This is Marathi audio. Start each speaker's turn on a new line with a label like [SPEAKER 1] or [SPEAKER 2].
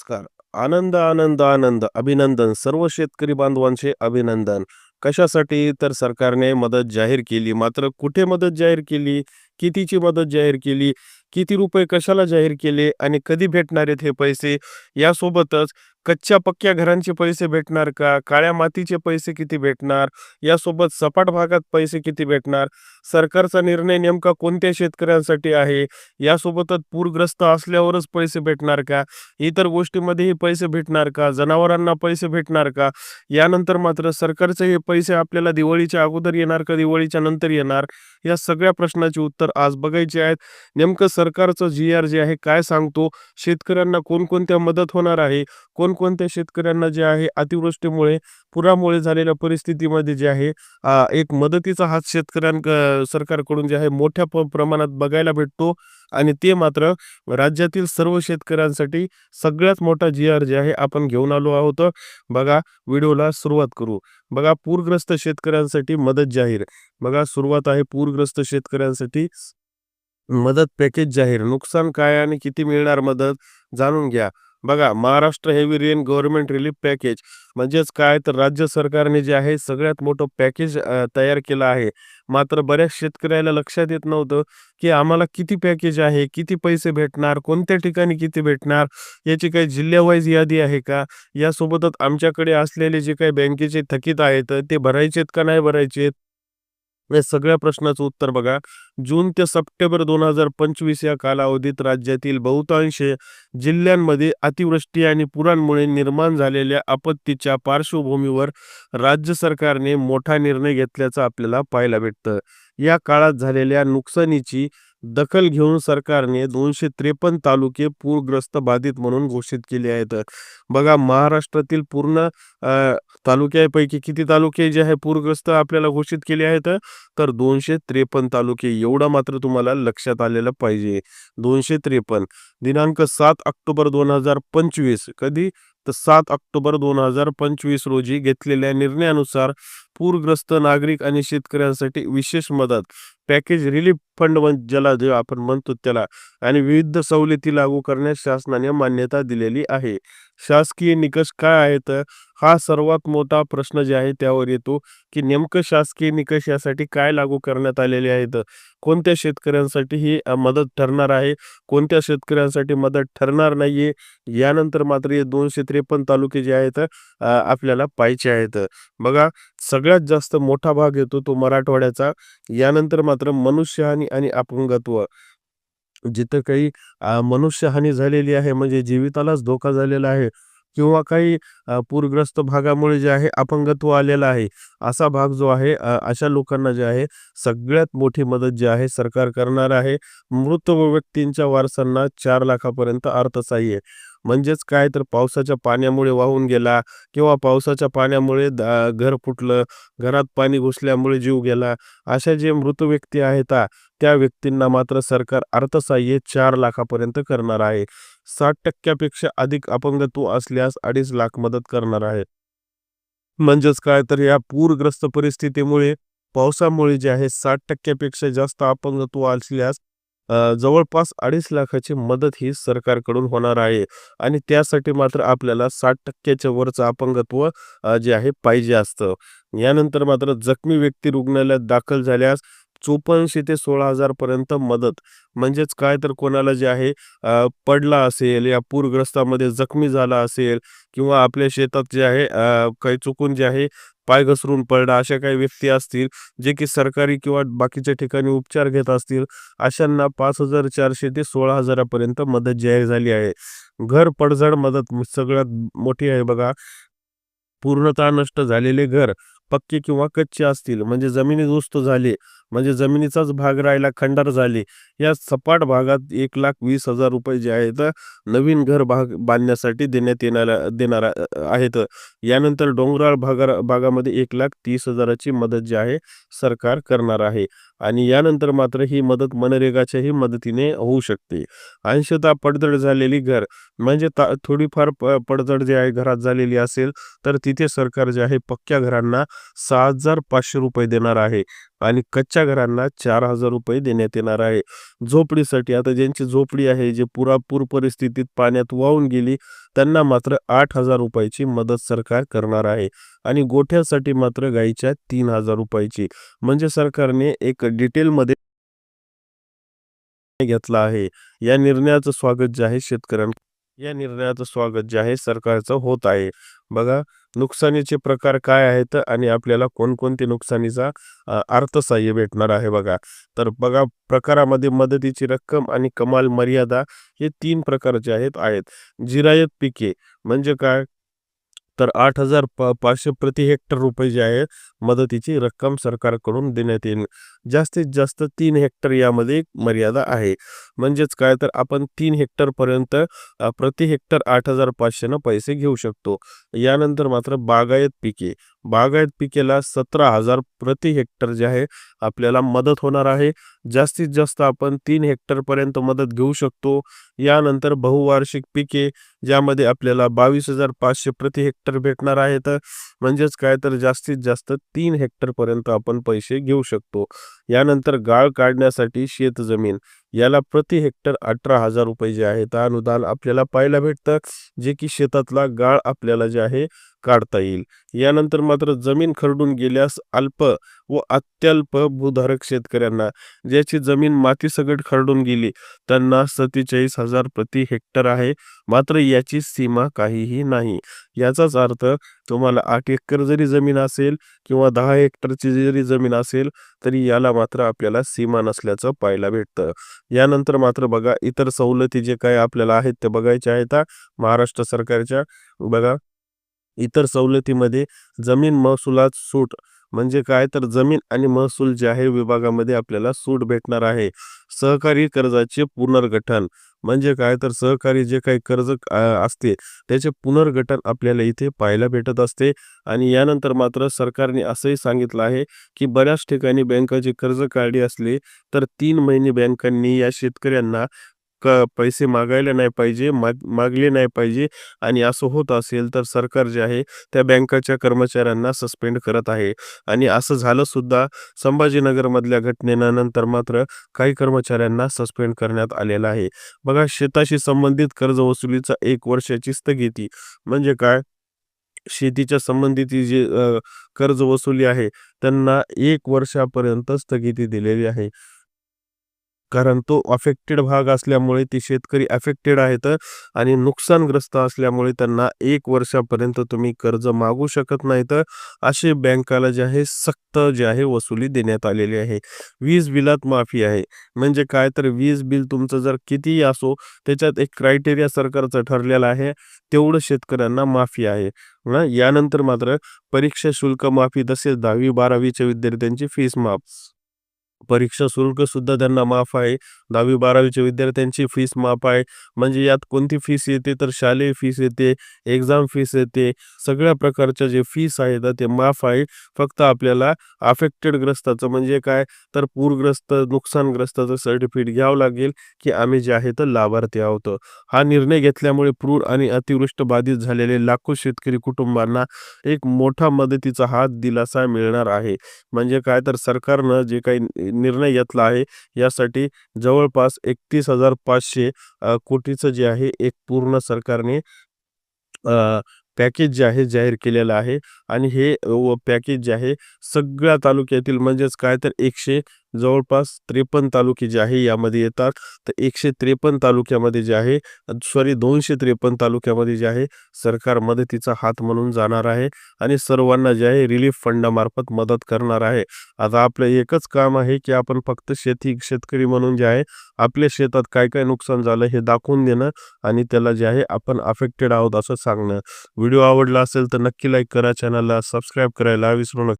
[SPEAKER 1] नमस्कार. आनंद, आनंद, आनंद. अभिनंदन. सर्व शेतकरी बांधवांचे अभिनंदन. कशासाठी? तर सरकारने मदत जाहीर केली. मात्र कुठे मदत जाहीर केली? कितीची मदत जाहीर केली? किती रुपये कशाला जाहीर केले? आणि कधी भेटणार आहेत हे पैसे? यासोबतच कच्च्या पक्क्या घरांचे पैसे भेटणार का? काळ्या मातीचे पैसे किती भेटणार? यासोबत सपाट भागात पैसे किती भेटणार? सरकारचा निर्णय नेमका कोणत्या शेतकऱ्यांसाठी आहे? यासोबतच पूरग्रस्त असल्यावरच पैसे भेटणार का? इतर गोष्टीमध्येही पैसे भेटणार का? जनावरांना पैसे भेटणार का? यानंतर मात्र सरकारचे हे पैसे आपल्याला दिवाळीच्या अगोदर येणार का दिवाळीच्या नंतर येणार? या सगळ्या प्रश्नाची उत्तर आज बघायची आहेत. नेमकं सरकारचं जी-आर जे आहे काय सांगतो? शेतकऱ्यांना कोणकोणत्या मदत होणार आहे? कोणकोणत्या शेतकऱ्यांना जे आहे अतिवृष्टीमुळे, पुरामुळे झालेल्या परिस्थितीमध्ये जे आहे एक मदतीचा हात शेतकऱ्यांक सरकारकडून जे आहे मोठ्या प्रमाणात बघायला भेटतो आणि ते मात्र राज्यातील सर्व शेतकऱ्यांसाठी सगळ्यात मोठा जी-आर जे आहे आपण घेऊन आलो आहोत. बघा व्हिडिओला सुरुवात करू. बघा पूरग्रस्त शेतकऱ्यांसाठी मदत जाहीर. बघा सुरुवात आहे पूरग्रस्त शेतकऱ्यांसाठी मदत पॅकेज जाहीर. नुकसान काय आणि किती मिळणार मदत? जाणून घ्या. बघा Maharashtra heavy rain government relief package म्हणजेच काय तर राज्य सरकारने जे आहे सगळ्यात मोठं पॅकेज तयार केलं आहे. मात्र बऱ्याच शेतकऱ्याला लक्षात येत नव्हतं, की आम्हाला किती पॅकेज आहे? किती पैसे भेटणार? कोणत्या ठिकाणी किती भेटणार? याची काही जिल्ह्यावाईज यादी आहे का? यासोबतच आमच्याकडे असलेले जे काही बँकेचे थकीत आहेत, ते भरायचेत का नाही भरायचेत? या सगळ्या प्रश्नाचं उत्तर बघा. जून ते सप्टेंबर 2025 या कालावधीत राज्यातील बहुतांश जिल्ह्यांमध्ये अतिवृष्टी आणि पुरांमुळे निर्माण झालेल्या आपत्तीच्या पार्श्वभूमीवर राज्य सरकारने मोठा निर्णय घेतल्याचं आपल्याला पाहायला भेटतं. या काळात झालेल्या नुकसानीची दखल घेऊन सरकारने 253 तालुके पूरग्रस्त बाधित म्हणून घोषित केले आहेत. बघा महाराष्ट्रातील पूर्ण तालुक्यापैकी किती तालुके जे आहे पूरग्रस्त आपल्याला घोषित केले आहेत? तर 253 तालुके. एवढं मात्र तुम्हाला लक्षात आलेलं पाहिजे. 253 दिनांक सात ऑक्टोबर 2025 कधी? तर सात ऑक्टोबर 2025 रोजी घेतलेल्या निर्णयानुसार पूरग्रस्त नागरिक आणि शेतकऱ्यांसाठी विशेष मदत पॅकेज रिलीफ फंड ज्याला जे आपण म्हणतो त्याला आणि विविध सवलती लागू करण्यास शासनाने मान्यता दिलेली आहे. शासकीय निकष काय आहेत? हा सर्वात मोठा प्रश्न जे आहे त्यावर येतो, की नेमकं शासकीय निकष यासाठी काय लागू करण्यात आलेले आहेत? कोणत्या शेतकऱ्यांसाठी ही मदत ठरणार आहे? कोणत्या शेतकऱ्यांसाठी मदत ठरणार नाहीये? यानंतर मात्र हे 253 तालुके जे आहेत आपल्याला पाहिजे आहेत. बघा सगळ्यात जास्त मोठा भाग येतो तो मराठवाड्याचा. यानंतर मात्र मनुष्यहानी आणि अपंगत्व. जिथं काही मनुष्यहानी झालेली आहे म्हणजे जीवितालाच धोका झालेला आहे किंवा काही पूरग्रस्त भागामुळे जे आहे अपंगत्व आलेलं आहे. असा भाग जो आहे अशा लोकांना जे आहे सगळ्यात मोठी मदत जी आहे सरकार करणार आहे. मृत व्यक्तींच्या वारसांना चार लाखापर्यंत अर्थसहाय्य. म्हणजेच काय तर पावसाच्या पाण्यामुळे वाहून गेला किंवा पावसाच्या पाण्यामुळे घर फुटलं, घरात पाणी घुसल्यामुळे जीव गेला. अशा जे मृत व्यक्ती आहेत त्या व्यक्तींना मात्र सरकार अर्थसहाय्य चार लाखापर्यंत करणार आहे. साठ टक्क्यापेक्षा अधिक अपंगत्व असल्यास 2.5 लाख मदत करणार आहे. म्हणजेच काय तर या पूरग्रस्त परिस्थितीमुळे, पावसामुळे जे आहे साठ टक्क्यापेक्षा जास्त अपंगत्व असल्यास जवळपास 2.5 लाखाची मदत ही सरकारकडून होणार आहे आणि त्यासाठी मात्र आपल्याला साठ टक्क्याच्या वरचं अपंगत्व जे आहे पाहिजे असतं. यानंतर मात्र जखमी व्यक्ती रुग्णालयात दाखल झाल्यास 5400 ते सोळा हजार पर्यंत मदत. म्हणजेच काय तर कोणाला जे आहे पडला असेल या पूरग्रस्तामध्ये जखमी झाला असेल किंवा आपल्या शेतात जे आहे काही चुकून जे आहे पाय घसरून पडला अशा काही व्यक्ती असतील, जे की सरकारी किंवा बाकीच्या ठिकाणी उपचार घेत असतील, अशांना 5400 ते 16000 पर्यंत मदत जाहीर झाली आहे. घर पडझड मदत सगळ्यात मोठी आहे बघा. पूर्णतः नष्ट झालेले घर, पक्के किंवा कच्चे असतील म्हणजे जमिनीदोस्त झाले, म्हणजे जमिनीचाच भाग राहिला, खंडार झाले. या सपाट भागात 1,20,000 रुपये जे आहेत नवीन घर भाग बांधण्यासाठी देण्यात येणाऱ्या देणार आहेत. यानंतर डोंगराळ भागा भागामध्ये एक लाख तीस हजाराची मदत जी आहे सरकार करणार आहे आणि यानंतर मात्र ही मदत मनरेगाच्याही मदतीने होऊ शकते. अंशतः पडझड झालेली घर म्हणजे ता थोडीफार प पडझड जी आहे घरात झालेली असेल, तर तिथे सरकार जे आहे पक्क्या घरांना 6,500 रुपये देणार आहे. आणि कच्च्या घरांना चार हजार रुपये देण्यात येणार आहे. झोपडीसाठी आता ज्यांची झोपडी आहे जे पुरापूर परिस्थितीत पाण्यात वाहून गेली त्यांना मात्र आठ हजार रुपयाची मदत सरकार करणार आहे. आणि गोठ्यासाठी मात्र गायीच्या तीन हजार रुपयाची. म्हणजे सरकारने एक डिटेलमध्ये घेतला आहे. या निर्णयाचं स्वागत जे आहे शेतकऱ्यांना या निर्णयाचं स्वागत जे आहे सरकारचं होत आहे. बघा नुकसानीचे प्रकार काय आहेत आणि आपल्याला कोणकोणते नुकसानीचा अ, अर्थसहाय्य भेटणार आहे बघा. तर बघा प्रकारामध्ये मदतीची रक्कम आणि कमाल मर्यादा हे तीन प्रकारचे आहेत आहेत. जिरायत पिके म्हणजे काय? तर आठ हजार पाचशे प्रति हेक्टर रुपये जे आहे मदतीची रक्कम सरकारकडून देण्यात येईल. जास्तीत जास्त तीन हेक्टर यामध्ये एक मर्यादा आहे. म्हणजेच काय? तर आपण तीन हेक्टरपर्यंत प्रति हेक्टर आठ हजार पाचशेनं पैसे घेऊ शकतो. यानंतर मात्र बागायत पिके. बागायत पिकेला सतरा हजार प्रति हेक्टर जे आहे आपल्याला मदत होणार आहे. जास्तीत जास्त आपण तीन हेक्टरपर्यंत मदत घेऊ शकतो. यानंतर बहुवार्षिक पिके ज्यामध्ये आपल्याला बावीस हजार पाचशे प्रति हेक्टर भेटणार आहेत. म्हणजेच काय तर जास्तीत जास्त तीन हेक्टरपर्यंत आपण पैसे घेऊ शकतो. यानंतर गाळ काढण्यासाठी शेतजमीन. याला प्रति हेक्टर अठरा हजार रुपये जे आहे तर अनुदान आपल्याला पाहायला भेटतं जे की शेतातला गाळ आपल्याला जे आहे काढता येईल. यानंतर मात्र जमीन खरडून गेल्यास अल्प व अत्यल्प भूधारक शेतकऱ्यांना ज्याची जमीन मातीसकट खरडून गेली त्यांना सत्तेचाळीस हजार प्रति हेक्टर आहे. मात्र याची सीमा काहीही नाही. याचाच अर्थ तुम्हाला आठ एकर जरी जमीन असेल किंवा दहा हेक्टरची जरी जमीन असेल तरी याला मात्र आपल्याला सीमा नसल्याचं पाहायला भेटतं. यानंतर मात्र बघा इतर सवलती जे काही आपल्याला आहेत ते बघायच्या आहेत महाराष्ट्र सरकारच्या बघा इतर सवलतीमध्ये जमीन महसुलात सूट म्हणजे काय? तर जमीन आणि महसूल जे आहे विभागामध्ये आपल्याला सूट भेटणार आहे. सहकारी कर्जाचे पुनर्गठन. म्हणजे काय? तर सहकारी जे काही कर्ज असते त्याचे पुनर्गठन आपल्याला इथे पाहायला भेटत असते. आणि यानंतर मात्र सरकारने असंही सांगितलं आहे की बऱ्याच ठिकाणी बँकाची कर्ज काढली असली तर तीन महिने बँकांनी या शेतकऱ्यांना क पैसे मागायला नाही पाहिजे माग मागले नाही पाहिजे आणि असं होत असेल तर सरकार जे आहे त्या बँकाच्या कर्मचाऱ्यांना सस्पेंड करत आहे. आणि असं झालं सुद्धा संभाजीनगरमधल्या घटनेनंतर मात्र काही कर्मचाऱ्यांना सस्पेंड करण्यात आलेलं आहे. बघा शेताशी संबंधित कर्ज वसुलीचा एक वर्षाची स्थगिती म्हणजे काय? शेतीच्या संबंधित जी कर्ज वसुली आहे त्यांना एक वर्षापर्यंत स्थगिती दिलेली आहे. कारण तो अफेक्टेड भाग असल्यामुळे ते शेतकरी अफेक्टेड आहेत आणि नुकसानग्रस्त असल्यामुळे त्यांना एक वर्षापर्यंत तुम्ही कर्ज मागू शकत नाहीत. असे बँकाला जे आहे सक्त जे आहे वसुली देण्यात आलेली आहे. वीज बिलात माफी आहे. म्हणजे काय तर वीज बिल तुमचं जर कितीही असो त्याच्यात एक क्रायटेरिया सरकारचं ठरलेलं आहे तेवढं शेतकऱ्यांना माफी आहे. ना यानंतर मात्र परीक्षा शुल्क माफी तसेच दहावी बारावीच्या विद्यार्थ्यांची फीस माफ. परीक्षा शुल्क सुद्धा त्यांना माफ आहे. दहावी बारावीच्या विद्यार्थ्यांची फीस माफ आहे. म्हणजे यात कोणती फीस येते? तर शालेय फीस येते एक्झाम फीस येते. सगळ्या प्रकारच्या जे फीस आहेत ते माफ आहे. फक्त आपल्याला अफेक्टेड ग्रस्ताचं म्हणजे काय? तर पूरग्रस्त नुकसानग्रस्ताचं सर्टिफिकेट घ्यावं लागेल की आम्ही जे आहे तर लाभार्थी आहोत. हा निर्णय घेतल्यामुळे पूर आणि अतिवृष्ट बाधित झालेले लाखो शेतकरी कुटुंबांना एक मोठा मदतीचा हात दिलासा मिळणार आहे. म्हणजे काय? तर सरकारनं जे काही निर्णय घेतला आहे. यासाठी जवळपास एकतीस हजार पाचशे कोटीचं जे आहे एक पूर्ण सरकारने पॅकेज जे आहे जाहीर केलेलं आहे. आणि हे पॅकेज जे आहे सगळ्या तालुक्यातील म्हणजेच काय तर एकशे जवळपास त्रेपन्न तालुके जे आहे यामध्ये येतात. तर एकशे त्रेपन्न तालुक्यामध्ये जे आहे सॉरी दोनशे त्रेपन्न तालुक्यामध्ये जे आहे सरकार मदतीचा हात म्हणून जाणार आहे आणि सर्वांना जे आहे रिलीफ फंडामार्फत मदत करणार आहे. आता आपलं एकच काम आहे की आपण फक्त शेती शेतकरी म्हणून जे आहे आपल्या शेतात काय काय नुकसान झालं हे दाखवून देणं आणि त्याला जे आहे आपण अफेक्टेड आहोत असं सांगणं. व्हिडिओ आवडला असेल तर नक्की लाईक करा चॅनलला सबस्क्राईब करायला विसरू नका.